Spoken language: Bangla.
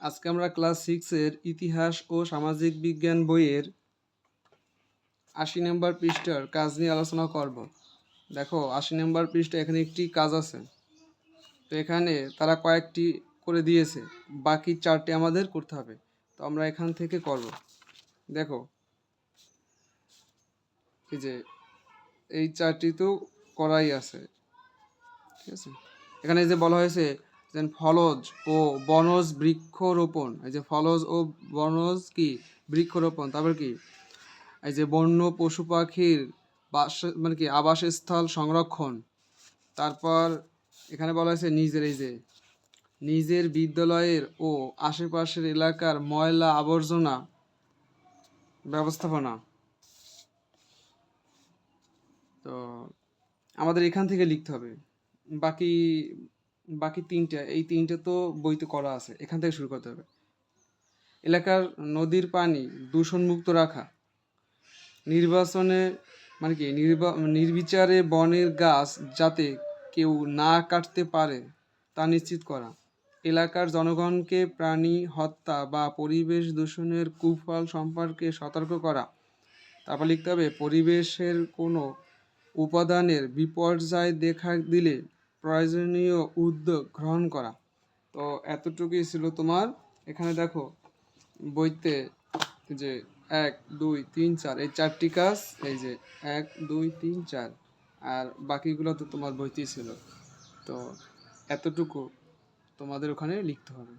আজকে আমরা ক্লাস সিক্সের ইতিহাস ও সামাজিক বিজ্ঞান বইয়ের আশি নম্বর পৃষ্ঠার কাজ নিয়ে আলোচনা করব। দেখো, আশি নম্বর পৃষ্ঠা এখানে একটি কাজ আছে। তো এখানে তারা কয়েকটি করে দিয়েছে। বাকি চারটি আমাদের করতে হবে। তো আমরা এখান থেকে করব। দেখো, এই যে এই চারটি তো করাই আছে। ঠিক আছে? এখানে যে বলা হয়েছে যে ফলজ ও বনজ বৃক্ষরোপণ। এই যে ফলজ ও বনজ কি? বৃক্ষরোপণ। তারপর কি? এই যে বন্য পশু পাখির বাস মানে কি, আবাসস্থল সংরক্ষণ। তারপর এখানে বলা হয়েছে নিজের, এই যে নিজের বিদ্যালয়ের ও আশেপাশের এলাকার ময়লা আবর্জনা ব্যবস্থাপনা। তো আমাদের এখান থেকে লিখতে হবে। বাকি বাকি তিনটা, এই তিনটে তো বইতে করা আছে, এখান থেকে শুরু করতে হবে। এলাকার নদীর পানি দূষণমুক্ত রাখা, নির্বাচনে মানে কি, নির্বা, নির্বিচারে বনের গাছ যাতে কেউ না কাটতে পারে তা নিশ্চিত করা, এলাকার জনগণকে প্রাণী হত্যা বা পরিবেশ দূষণের কুফল সম্পর্কে সতর্ক করা, তারপর লিখতে হবে, পরিবেশের কোনো উপাদানের বিপর্যয় দেখা দিলে প্রয়োজনীয় উদ্যোগ গ্রহণ করা। তো এতটুকুই ছিল তোমার। এখানে দেখো, বইতে যে এক, দুই, তিন, চার, এই চারটি কাজ, এই যে এক, দুই, তিন, চার, আর বাকিগুলো তো তোমার বইতেই ছিল। তো এতটুকু তোমাদের ওখানে লিখতে হবে।